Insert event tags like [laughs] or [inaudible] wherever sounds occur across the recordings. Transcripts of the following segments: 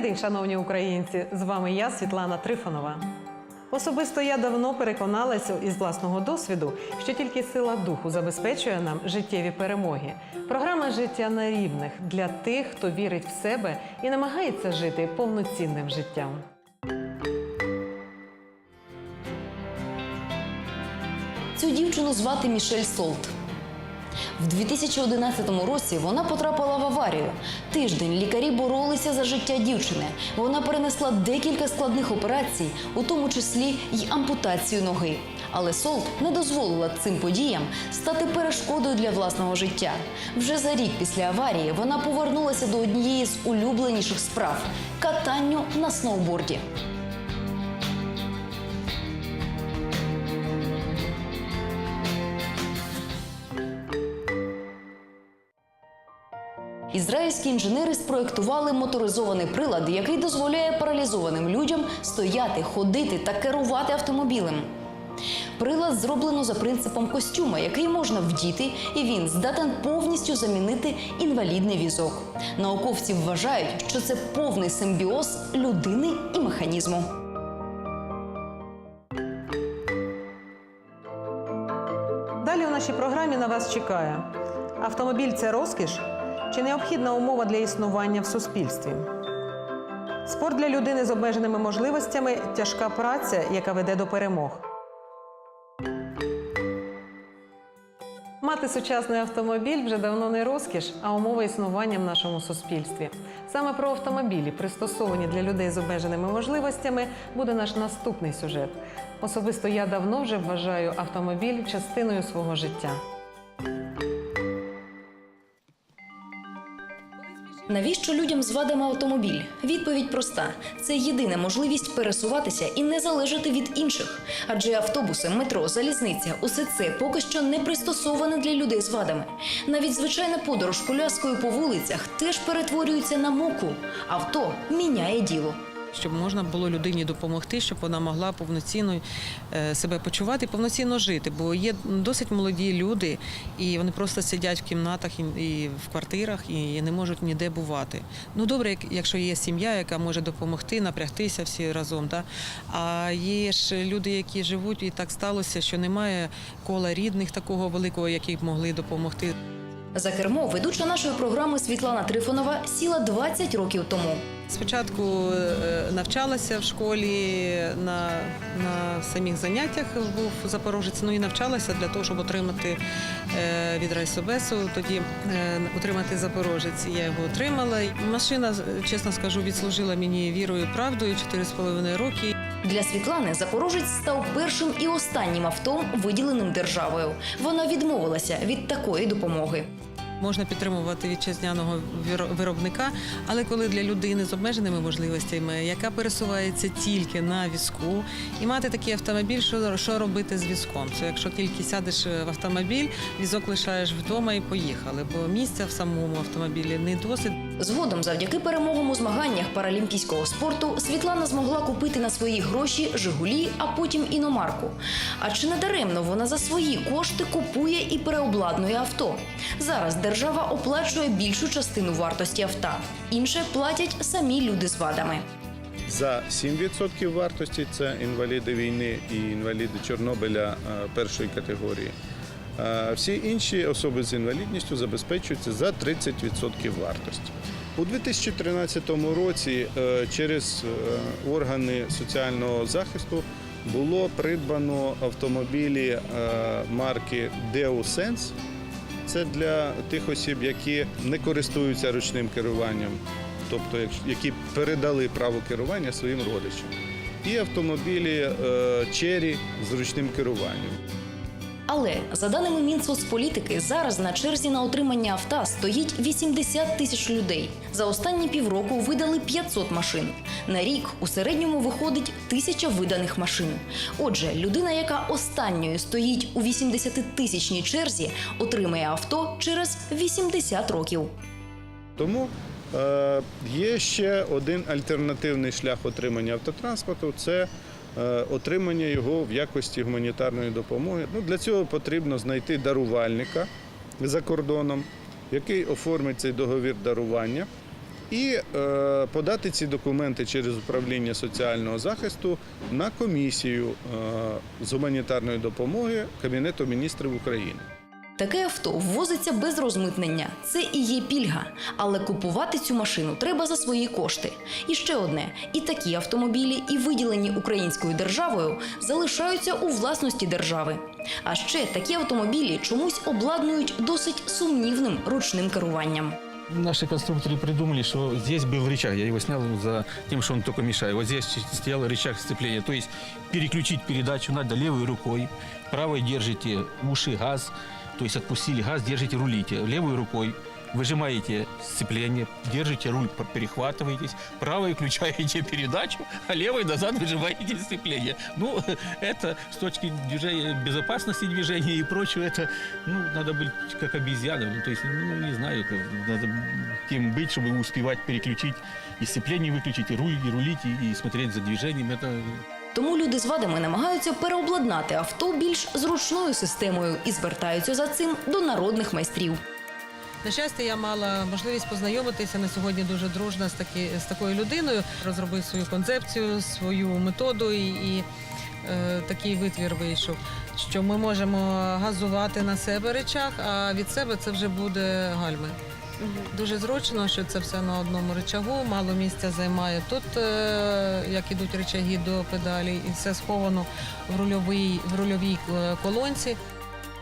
Добрий день, шановні українці! З вами я, Світлана Трифонова. Особисто я давно переконалася із власного досвіду, що тільки сила духу забезпечує нам життєві перемоги. Програма життя на рівних для тих, хто вірить в себе і намагається жити повноцінним життям. Цю дівчину звати Мішель Солт. В 2011 році вона потрапила в аварію. Тиждень лікарі боролися за життя дівчини. Вона перенесла декілька складних операцій, у тому числі й ампутацію ноги. Але Солт не дозволила цим подіям стати перешкодою для власного життя. Вже за рік після аварії вона повернулася до однієї з улюбленіших справ катанню на сноуборді. Ізраїльські інженери спроектували моторизований прилад, який дозволяє паралізованим людям стояти, ходити та керувати автомобілем. Прилад зроблено за принципом костюма, який можна вдіти, і він здатен повністю замінити інвалідний візок. Науковці вважають, що це повний симбіоз людини і механізму. Далі у нашій програмі на вас чекає: автомобіль це розкіш чи необхідна умова для існування в суспільстві? Спорт для людини з обмеженими можливостями тяжка праця, яка веде до перемог. Мати сучасний автомобіль вже давно не розкіш, а умова існування в нашому суспільстві. Саме про автомобілі, пристосовані для людей з обмеженими можливостями, буде наш наступний сюжет. Особисто я давно вже вважаю автомобіль частиною свого життя. Навіщо людям з вадами автомобіль? Відповідь проста: це єдина можливість пересуватися і не залежати від інших. Адже автобуси, метро, залізниця усе це поки що не пристосоване для людей з вадами. Навіть звичайна подорож коляскою по вулицях теж перетворюється на муку. Авто міняє діло. Щоб можна було людині допомогти, щоб вона могла повноцінно е, себе почувати повноцінно жити. Бо є досить молоді люди, і вони просто сидять в кімнатах і, в квартирах і не можуть ніде бувати. Ну добре, якщо є сім'я, яка може допомогти, напрягтися всі разом. Да? А є ж люди, які живуть, і так сталося, що немає кола рідних такого великого, які б могли допомогти. За кермо ведуча нашої програми Світлана Трифонова сіла 20 років тому. Спочатку е, навчалася в школі на, на самих заняттях був запорожець, ну і навчалася для того, щоб отримати е, від райсобесу. Тоді е, отримати запорожець. Я його отримала. Машина, чесно скажу, відслужила мені вірою і правдою 4,5 роки. Для Світлани Запорожець став першим і останнім авто, виділеним державою. Вона відмовилася від такої допомоги. Можна підтримувати вітчизняного виро- виробника, але коли для людини з обмеженими можливостями, яка пересувається тільки на візку, і мати такий автомобіль, що, що робити з візком? Це якщо тільки сядеш в автомобіль, візок лишаєш вдома і поїхали, бо місця в самому автомобілі не досить. Згодом, завдяки перемогам у змаганнях паралімпійського спорту, Світлана змогла купити на свої гроші Жигулі, а потім іномарку. А чи не даремно вона за свої кошти купує і переобладнує авто? Зараз держава оплачує більшу частину вартості авто. Інше платять самі люди з вадами. За 7% вартості це інваліди війни і інваліди Чорнобиля е, першої категорії. Всі інші особи з інвалідністю забезпечуються за 30% вартості. У 2013 році е, через е, органи соціального захисту було придбано автомобілі е, марки DeoSense. Це для тих осіб, які не користуються ручним керуванням, тобто які передали право керування своїм родичам. І автомобілі Cherry з ручним керуванням. Але за даними Мінсоцполітики, зараз на черзі на отримання авто стоїть 80 тисяч людей. За останні півроку видали 500 машин. На рік у середньому виходить тисяча виданих машин. Отже, людина, яка останньою стоїть у 80-тисячній черзі, отримає авто через 80 років. Тому е, є ще один альтернативний шлях отримання автотранспорту це отримання його в якості гуманітарної допомоги. Ну, для цього потрібно знайти дарувальника за кордоном, який оформить цей договір дарування. і е, подати ці документи через управління соціального захисту на комісію е, з гуманітарної допомоги Кабінету міністрів України. Таке авто ввозиться без розмитнення. Це і є пільга. Але купувати цю машину треба за свої кошти. І ще одне: і такі автомобілі, і виділені українською державою, залишаються у власності держави. А ще такі автомобілі чомусь обладнують досить сумнівним ручним керуванням. Наши конструкторы придумали, что здесь был рычаг. Я его снял за тем, что он только мешает. Вот здесь стоял рычаг сцепления. То есть переключить передачу надо левой рукой. Правой держите уши, газ. То есть отпустили газ, держите, рулите. Левой рукой выжимаете сцепление, держите руль, перехватываетесь. Правой включаете [laughs] передачу, а левой назад выжимаете сцепление. Ну, [laughs] это с точки движения, безопасности движения и прочего, это, ну, надо быть как обезьяна. Ну, то есть, ну, не знаю, надо кем быть, чтобы успевать переключить и сцепление выключить, и руль, и рулить, и, и смотреть за движением. Это Тому люди з вадами намагаються переобладнати авто більш зручною системою і звертаються за цим до народних майстрів. На щастя, я мала можливість познайомитися на сьогодні дуже дружна з, такі, з такою людиною, розробив свою концепцію, свою методу і, і е, такий витвір вийшов, що ми можемо газувати на себе речах, а від себе це вже буде гальми. Дуже зручно, що це все на одному речагу, мало місця займає. Тут, е, як ідуть речаги до педалі, і все сховано в рульовій, в рульовій е, колонці.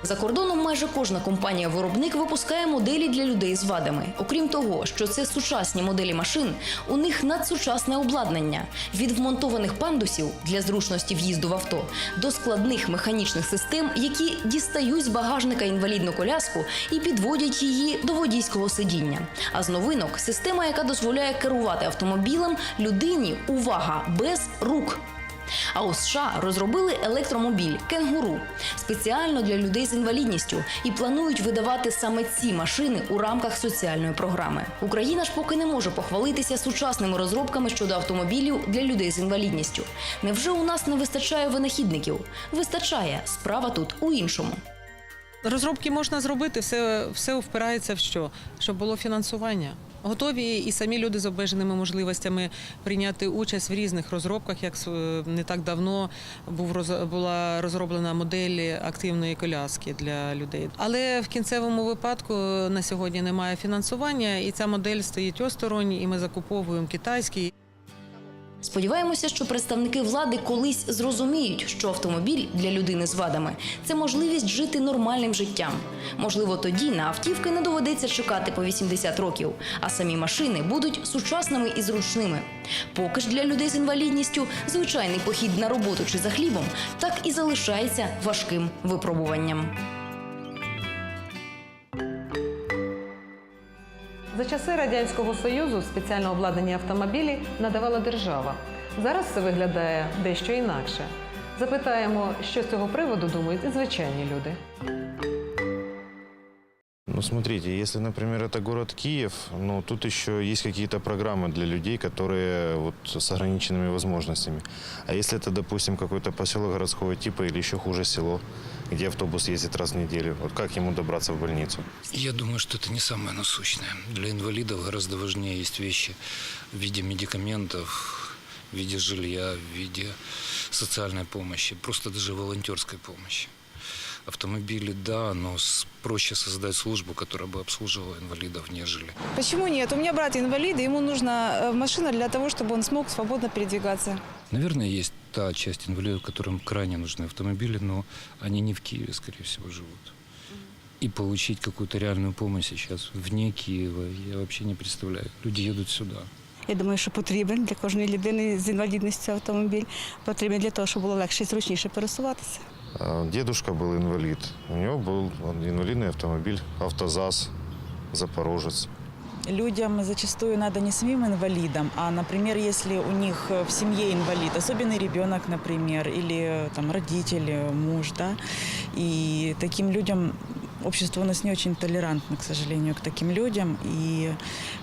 За кордоном майже кожна компанія-виробник випускає моделі для людей з вадами. Окрім того, що це сучасні моделі машин, у них надсучасне обладнання від вмонтованих пандусів для зручності в'їзду в авто до складних механічних систем, які дістають з багажника інвалідну коляску і підводять її до водійського сидіння. А з новинок система, яка дозволяє керувати автомобілем людині, увага, без рук. А у США розробили електромобіль кенгуру спеціально для людей з інвалідністю і планують видавати саме ці машини у рамках соціальної програми. Україна ж поки не може похвалитися сучасними розробками щодо автомобілів для людей з інвалідністю. Невже у нас не вистачає винахідників? Вистачає. Справа тут у іншому. Розробки можна зробити, все, все впирається в що? Щоб було фінансування. Готові і самі люди з обмеженими можливостями прийняти участь в різних розробках. Як е, не так давно був була розроблена модель активної коляски для людей. Але в кінцевому випадку на сьогодні немає фінансування, і ця модель стоїть осторонь, і ми закуповуємо китайський. Сподіваємося, що представники влади колись зрозуміють, що автомобіль для людини з вадами це можливість жити нормальним життям. Можливо, тоді на автівки не доведеться чекати по 80 років, а самі машини будуть сучасними і зручними. Поки ж для людей з інвалідністю звичайний похід на роботу чи за хлібом так і залишається важким випробуванням. За часи радянського союзу спеціально обладнані автомобілі надавала держава. Зараз це виглядає дещо інакше. Запитаємо, що з цього приводу думають і звичайні люди. Ну, смотрите, если, например, это город Киев, ну, тут еще есть какие-то программы для людей, которые вот с ограниченными возможностями. А если это, допустим, какой-то поселок городского типа или еще хуже село, где автобус ездит раз в неделю, вот как ему добраться в больницу? Я думаю, что это не самое насущное. Для инвалидов гораздо важнее есть вещи в виде медикаментов, в виде жилья, в виде социальной помощи, просто даже волонтерской помощи Автомобили, да, но с- проще создать службу, которая бы обслуживала инвалидов, нежели Почему нет? У меня брат инвалид, и ему нужна э, машина для того, чтобы он смог свободно передвигаться. Наверное, есть та часть инвалидов, которым крайне нужны автомобили, но они не в Киеве, скорее всего, живут. И получить какую-то реальную помощь сейчас вне Киева я вообще не представляю. Люди едут сюда. Я думаю, що потрібен для кожної людини з інвалідністю автомобіль. Потрібен для того, щоб було легше і зручніше пересуватися. А, Дедушка был инвалид. У него был инвалидный автомобиль «Автозаз», «Запорожец». людям зачастую надо не самим инвалидам, а, например, если у них э, в семье инвалид, особенный ребенок, например, или э, там родитель, э, муж, да, и таким людям общество у нас не очень толерантно, к сожалению, к таким людям, и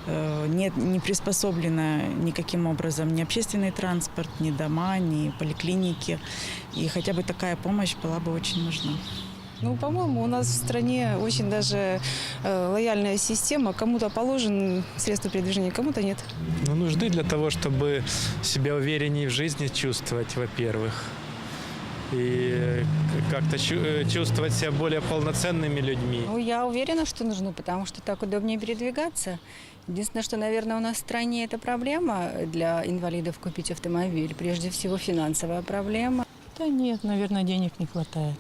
э, нет, не приспособлено никаким образом ни общественный транспорт, ни дома, ни поликлиники, и хотя бы такая помощь была бы очень нужна. Ну, по-моему, у нас в стране очень даже э, лояльная система. Кому-то положен средства передвижения, кому-то нет. Ну, нужны для того, чтобы себя увереннее в жизни чувствовать, во-первых. И э, как-то чу- э, чувствовать себя более полноценными людьми. Ну, я уверена, что нужно, потому что так удобнее передвигаться. Единственное, что, наверное, у нас в стране это проблема для инвалидов купить автомобиль. Прежде всего, финансовая проблема. Да нет, наверное, денег не хватает.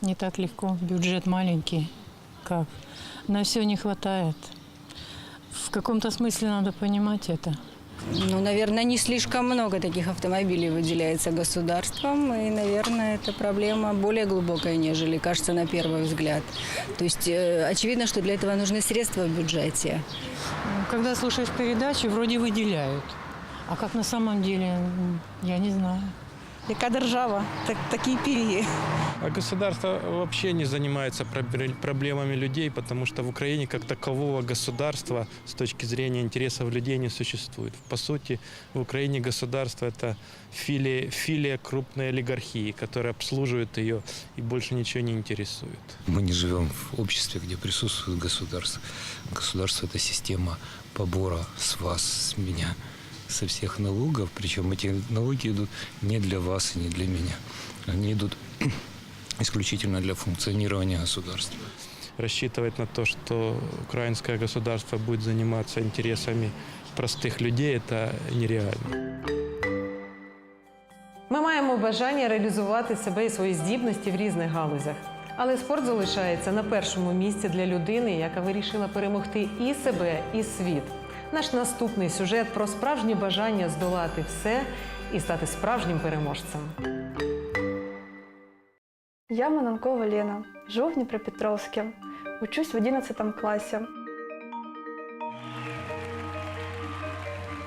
Не так легко. Бюджет маленький. Как? На все не хватает. В каком-то смысле надо понимать это. Ну, наверное, не слишком много таких автомобилей выделяется государством, и, наверное, эта проблема более глубокая, нежели кажется на первый взгляд. То есть э, очевидно, что для этого нужны средства в бюджете. Когда слушаешь передачи, вроде выделяют. А как на самом деле, м, я не знаю. Яка держава, так, такі й пір'ї. А государство вообще не занимается проб- проблемами людей, потому что в Украине как такового государства с точки зрения интересов людей не существует. По сути, в Украине государство – это филия, филия крупной олигархии, которая обслуживает ее и больше ничего не интересует. Мы не живем в обществе, где присутствует государство. Государство – это система побора с вас, с меня, со всех налогов. Причем эти налоги идут не для вас и не для меня. Они идут [clears throat] исключительно для функционирования государства. Рассчитывать на то, что украинское государство будет заниматься интересами простых людей – это нереально. Ми маємо бажання реалізувати себе і свої здібності в різних галузях. Але спорт залишається на першому місці для людини, яка вирішила перемогти і себе, і світ. Наш наступний сюжет про справжнє бажання здолати все і стати справжнім переможцем. Я Мананкова Лена, живу в Днепропетровске, учусь в 11 классе.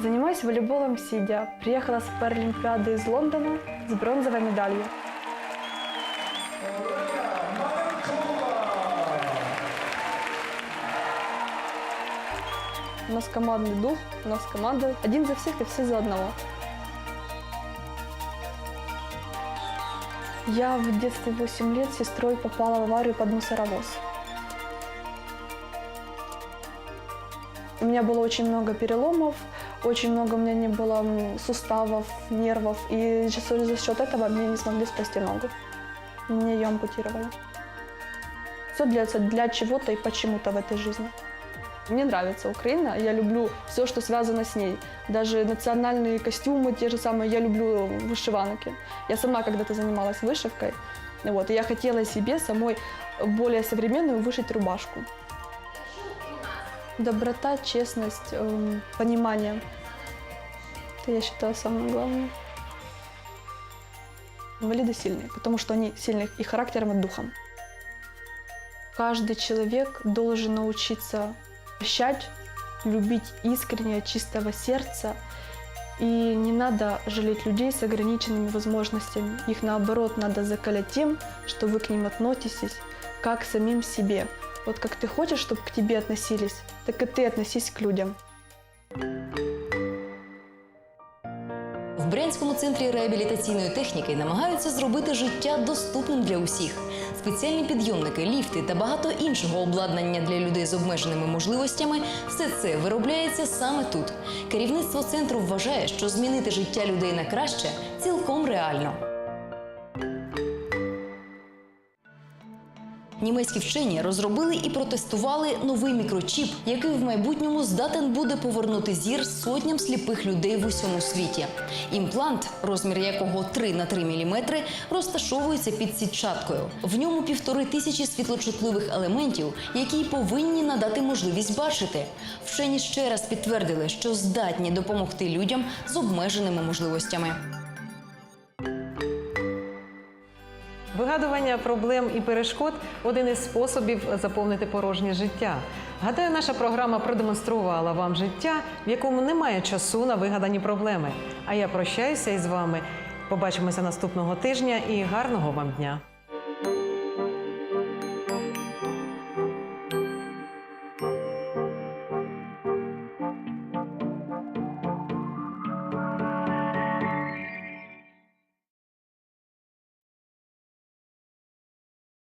Занимаюсь волейболом сидя. Приехала с Паралимпиады из Лондона с бронзовой медалью. У нас командный дух, у нас команда один за всех и все за одного. Я в детстве 8 лет с сестрой попала в аварию под мусоровоз. У меня было очень много переломов, очень много у меня не было суставов, нервов, и за счет этого мне не смогли спасти ногу. Мне ее ампутировали. Все для, для чего-то и почему-то в этой жизни. Мне нравится Украина, я люблю все, что связано с ней. Даже национальные костюмы те же самые, я люблю вышиванки. Я сама когда-то занималась вышивкой, вот, и я хотела себе самой более современную вышить рубашку. Доброта, честность, эм, понимание. Это я считаю самое главное. Инвалиды сильные, потому что они сильные и характером, и духом. Каждый человек должен научиться прощать, любить искренне, от чистого сердца. И не надо жалеть людей с ограниченными возможностями. Их наоборот надо закалять тем, что вы к ним относитесь как к самим себе. Вот как ты хочешь, чтобы к тебе относились, так и ты относись к людям. В Брянському центрі реабілітаційної техніки намагаються зробити життя доступним для усіх. Спеціальні підйомники, ліфти та багато іншого обладнання для людей з обмеженими можливостями все це виробляється саме тут. Керівництво центру вважає, що змінити життя людей на краще цілком реально. Німецькі вчені розробили і протестували новий мікрочіп, який в майбутньому здатен буде повернути зір сотням сліпих людей в усьому світі. Імплант, розмір якого 3 на 3 мм, розташовується під сітчаткою. В ньому півтори тисячі світлочутливих елементів, які повинні надати можливість бачити. Вчені ще раз підтвердили, що здатні допомогти людям з обмеженими можливостями. Вигадування проблем і перешкод один із способів заповнити порожнє життя. Гадаю, наша програма продемонструвала вам життя, в якому немає часу на вигадані проблеми. А я прощаюся із вами. Побачимося наступного тижня і гарного вам дня.